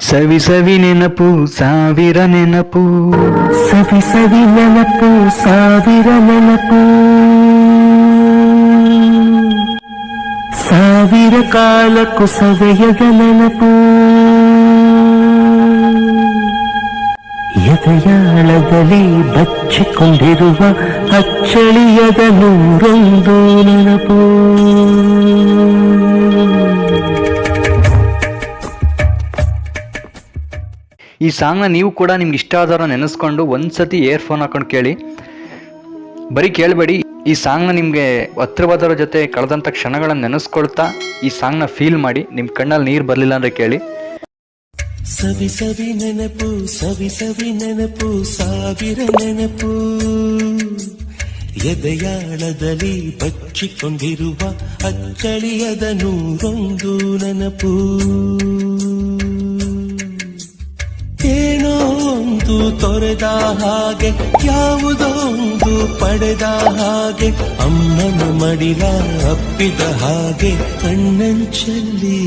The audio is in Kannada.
ಸವಿ ಸವಿ ನೆನಪು ಸಾವಿರ ನೆನಪು ಸವಿ ಸವಿ ನೆನಪು ಸಾವಿರ ನೆನಪು ಸಾವಿರ ಕಾಲಕ್ಕೂ ಸವೆಯದ ನೆನಪು ಎದೆಯಾಳದಲ್ಲಿ ಬಚ್ಚಿಕೊಂಡಿರುವ ಅಚ್ಚಳಿಯದ ಈ ಸಾಂಗ್ನ ನೀವು ಕೂಡ ನಿಮ್ಗೆ ಇಷ್ಟ ಆದವ್ರ ನೆನೆಸ್ಕೊಂಡು ಒಂದ್ಸತಿ ಏರ್ಫೋನ್ ಹಾಕೊಂಡು ಕೇಳಿ. ಬರೀ ಕೇಳಬೇಡಿ, ಈ ಸಾಂಗ್ನ ನಿಮಗೆ ಹತ್ರವಾದವ್ರ ಜೊತೆ ಕಳೆದಂಥ ಕ್ಷಣಗಳನ್ನು ನೆನೆಸ್ಕೊಳ್ತಾ ಈ ಸಾಂಗ್ನ ಫೀಲ್ ಮಾಡಿ ನಿಮ್ಮ ಕಣ್ಣಲ್ಲಿ ನೀರು ಬರಲಿಲ್ಲ ಅಂದರೆ ಕೇಳಿ. ಸವಿ ಸವಿ ನೆನಪು, ಸವಿ ಸವಿ ನೆನಪು, ಸಾವಿರ ನೆನಪು. ಎದೆಯಾಳದಲ್ಲಿ ಬಚ್ಚಿಕೊಂಡಿರುವ ಅಚ್ಚಳಿಯದ ನೂರೊಂದು ನೆನಪು. ಒಂದು ತೊರೆದ ಹಾಗೆ ಯಾವುದೋ ಒಂದು ಪಡೆದ ಹಾಗೆ ಅಮ್ಮನ ಮಡಿಲ ಅಪ್ಪಿದ ಹಾಗೆ ಕಣ್ಣಂಚಲ್ಲಿ.